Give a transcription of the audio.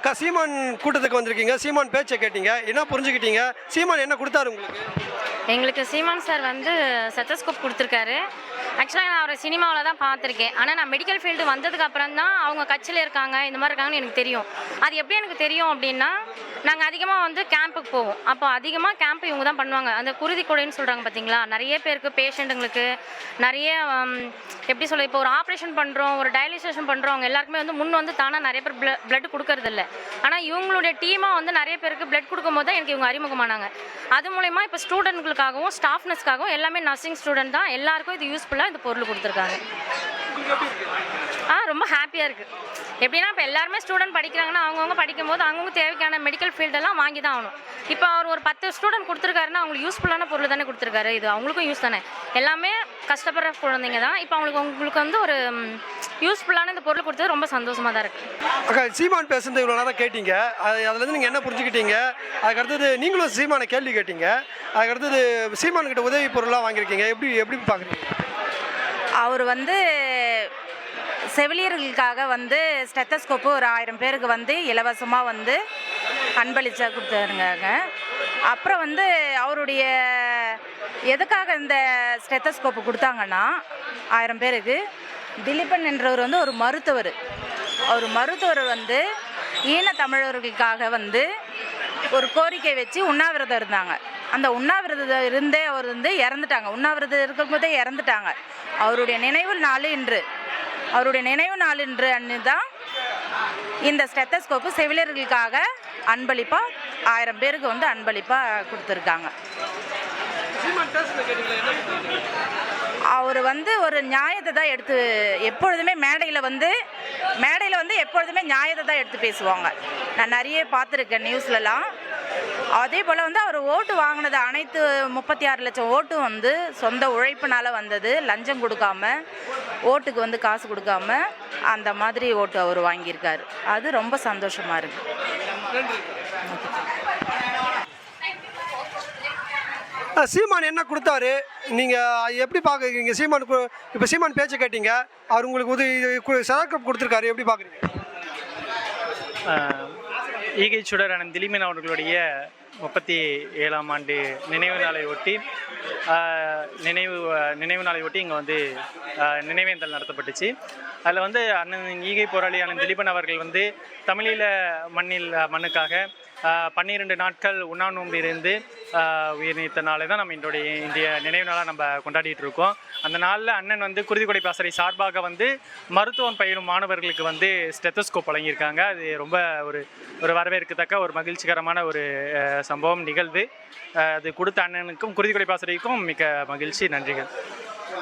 அக்கா சீமான் கூட்டத்துக்கு வந்திருக்கீங்க. சீமான் பேச்சை கேட்டீங்க. என்ன புரிஞ்சுக்கிட்டீங்க? சீமான் என்ன கொடுத்தாரு உங்களுக்கு? எங்களுக்கு சீமான் சார் வந்து செத்தஸ்கோப் கொடுத்துருக்காரு. ஆக்சுவலாக நான் அவரை சினிமாவில் தான் பார்த்துருக்கேன். ஆனால் நான் மெடிக்கல் ஃபீல்டு வந்ததுக்கு அப்புறம் தான் அவங்க கட்சியில் இருக்காங்க. இந்த மாதிரி இருக்காங்கன்னு எனக்கு தெரியும். அது எப்படி எனக்கு தெரியும் அப்படின்னா நாங்கள் அதிகமாக வந்து கேம்புக்கு போவோம். அப்போ அதிகமாக கேம்ப் இவங்க தான் பண்ணுவாங்க. அந்த குருதி கொடைன்னு சொல்கிறாங்க பார்த்தீங்களா நிறைய பேருக்கு பேஷண்ட்டுங்களுக்கு நிறைய எப்படி சொல்ல இப்போ ஒரு ஆப்ரேஷன் பண்ணுறோம் ஒரு டயலிசேஷன் பண்ணுறோம் அவங்க எல்லாருக்குமே வந்து முன் வந்து தானாக நிறைய பேர் பிளட் கொடுக்கறதில்ல. ஆனால் இவங்களுடைய டீமாக வந்து நிறைய பேருக்கு பிளட் கொடுக்கும்போது தான் எனக்கு இவங்க அறிமுகமானாங்க. அது மூலயமா இப்போ ஸ்டூடெண்ட்களுக்காகவும் ஸ்டாஃப்னஸ்க்காகவும் எல்லாமே நர்சிங் ஸ்டூடெண்ட் தான். எல்லாருக்கும் இது யூஸ்ஃபுல்லாக இந்த பொருள் கொடுத்துருக்காங்க. ஆ ரொம்ப ஹாப்பியாக இருக்குது எப்படின்னா இப்போ எல்லாருமே ஸ்டூடெண்ட் படிக்கிறாங்கன்னா அவங்கவுங்க படிக்கும்போது அவங்கவுங்க தேவைக்கான மெடிக்கல் ஃபீல்டெல்லாம் வாங்கி தான் ஆகணும். இப்போ அவர் ஒரு பத்து ஸ்டூடெண்ட் கொடுத்துருக்காருன்னா அவங்களுக்கு யூஸ்ஃபுல்லான பொருள் தானே கொடுத்துருக்காரு. இது அவங்களுக்கும் யூஸ் தானே. எல்லாமே கஷ்டப்படுற குழந்தைங்க தான். இப்போ அவங்களுக்கு உங்களுக்கு வந்து ஒரு யூஸ்ஃபுல்லான இந்த பொருள் கொடுத்தது ரொம்ப சந்தோஷமாக தான் இருக்குது அக்கா சீமான் பேசுனது இவ்வளோ நேரம் கேட்டீங்க. அது அதுலேருந்து நீங்கள் என்ன புரிஞ்சுக்கிட்டீங்க? அதுக்கடுத்தது நீங்களும் சீமானை கேள்வி கேட்டீங்க. அதுக்கடுத்தது சீமான் கிட்ட உதவி பொருளாக வாங்கியிருக்கீங்க. எப்படி எப்படி பார்க்குறீங்க அவர் வந்து செவிலியர்களுக்காக வந்து ஸ்டெத்தஸ்கோப்பு ஒரு ஆயிரம் பேருக்கு வந்து இலவசமாக வந்து அன்பளிச்சா கொடுத்தாருங்க அப்புறம் வந்து அவருடைய எதுக்காக இந்த ஸ்டெத்தஸ்கோப்பு கொடுத்தாங்கன்னா ஆயிரம் பேருக்கு? திலீபன் என்றவர் வந்து ஒரு மருத்துவர். அவர் மருத்துவர் வந்து ஈன தமிழர்களுக்காக வந்து ஒரு கோரிக்கை வச்சு உண்ணாவிரதம் இருந்தாங்க. அந்த உண்ணாவிரதம் இருந்தே அவர் வந்து இறந்துட்டாங்க. உண்ணாவிரதம் இருக்கும்போதே இறந்துட்டாங்க. அவருடைய நினைவு நாள் இன்று. அவருடைய நினைவு நாள் இன்று அன்று தான் இந்த ஸ்டெத்தஸ்கோப்பு செவிலியர்களுக்காக அன்பளிப்பாக ஆயிரம் பேருக்கு வந்து அன்பளிப்பாக கொடுத்துருக்காங்க. அவர் வந்து ஒரு நியாயத்தை தான் எடுத்து எப்பொழுதுமே மேடையில் வந்து மேடையில் வந்து எப்பொழுதுமே நியாயத்தை தான் எடுத்து பேசுவாங்க. நான் நிறைய பார்த்துருக்கேன் நியூஸ்லலாம். அதே போல் வந்து அவர் ஓட்டு வாங்கினது அனைத்து முப்பத்தி ஆறு லட்சம் ஓட்டும் வந்து சொந்த உழைப்பினால் வந்தது. லஞ்சம் கொடுக்காம ஓட்டுக்கு வந்து காசு கொடுக்காம அந்த மாதிரி ஓட்டு அவர் வாங்கியிருக்காரு. அது ரொம்ப சந்தோஷமாக இருக்குது சீமான் என்ன கொடுத்தாரு? நீங்கள் எப்படி பார்க்குறீங்க சீமான் இப்போ சீமான் பேச்சை கேட்டீங்க. அவர் உங்களுக்கு உதவி சரக்கு கொடுத்துருக்காரு. எப்படி பார்க்குறீங்க ஈகை சுடர் அண்ணன் திலீமன் அவர்களுடைய முப்பத்தி ஏழாம் ஆண்டு நினைவு நாளை ஒட்டி நினைவு நினைவு நாளை ஒட்டி இங்கே வந்து நினைவேந்தல் நடத்தப்பட்டுச்சு. அதில் வந்து அண்ணன் ஈகை போராளி அண்ணன் திலீபன் அவர்கள் வந்து தமிழீழ மண்ணில் மண்ணுக்காக பன்னிரெண்டு நாட்கள் உண்ணா நோன்பு இருந்து உயிர் நீத்த நாளை தான் நம்ம இன்றைய இந்திய நினைவு நாளாக நம்ம கொண்டாடிட்டு இருக்கோம். அந்த நாளில் அண்ணன் வந்து குருதிக்கொடை பாசறை சார்பாக வந்து மருத்துவம் பயிலும் மாணவர்களுக்கு வந்து ஸ்டெத்தோஸ்கோப் வழங்கியிருக்காங்க. அது ரொம்ப ஒரு ஒரு வரவேற்கத்தக்க ஒரு மகிழ்ச்சிகரமான ஒரு சம்பவம் நிகழ்வு. அது கொடுத்த அண்ணனுக்கும் குருதிக்கொடை பாசறைக்கும் மிக்க மகிழ்ச்சி. நன்றிகள்.